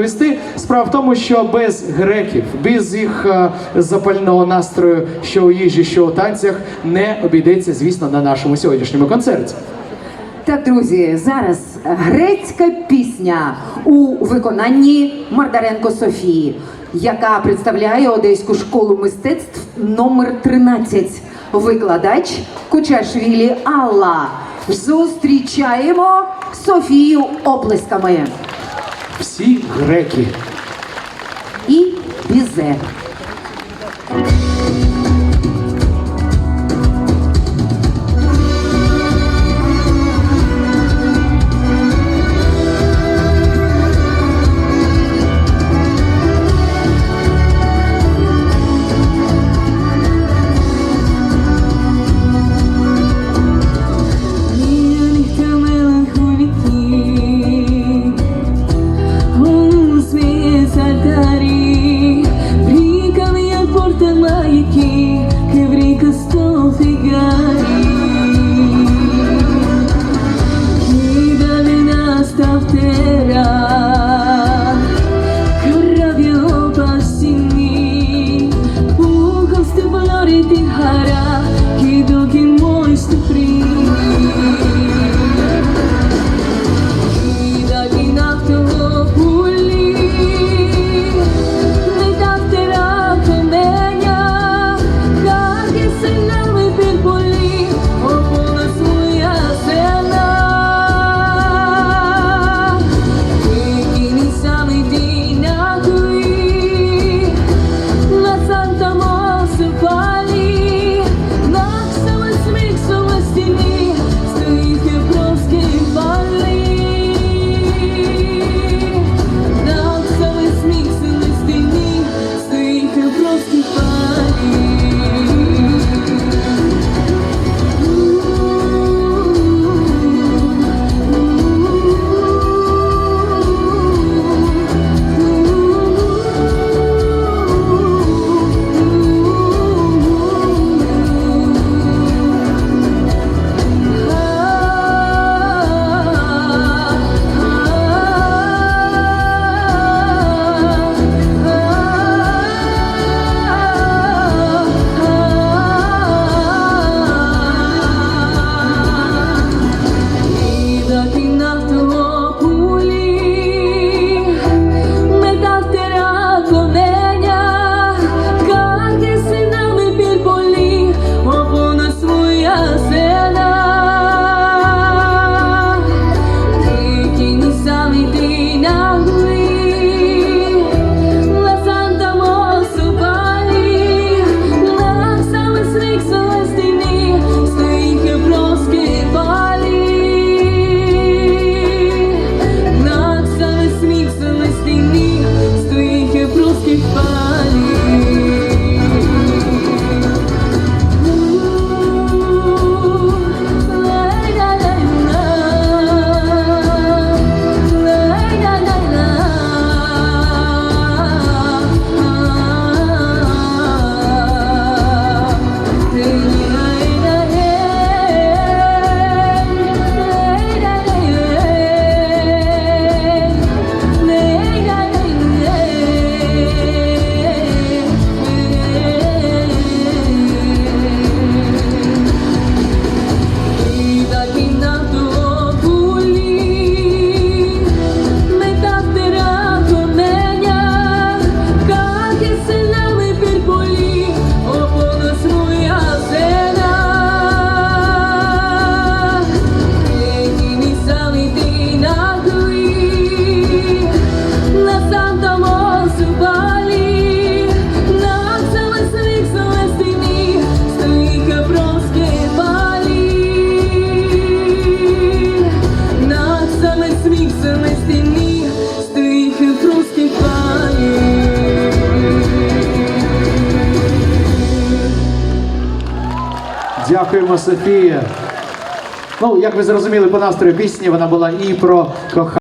Вести справа в тому, що без греків, без їх е, запального настрою, що у їжі, що у танцях, не обійдеться, звісно, на нашому сьогоднішньому концерті. Так, друзі, зараз грецька пісня у виконанні Мардаренко Софії, яка представляє Одеську школу мистецтв номер 13. Викладач Кучашвілі Алла. Зустрічаємо Софію оплесками. Всі греки. І бізе. матеря, кров'ю пасіні, пухом стеблорити гора. Дякуємо, Софія. Ну, як ви зрозуміли по настрою пісні, вона була і про кохання.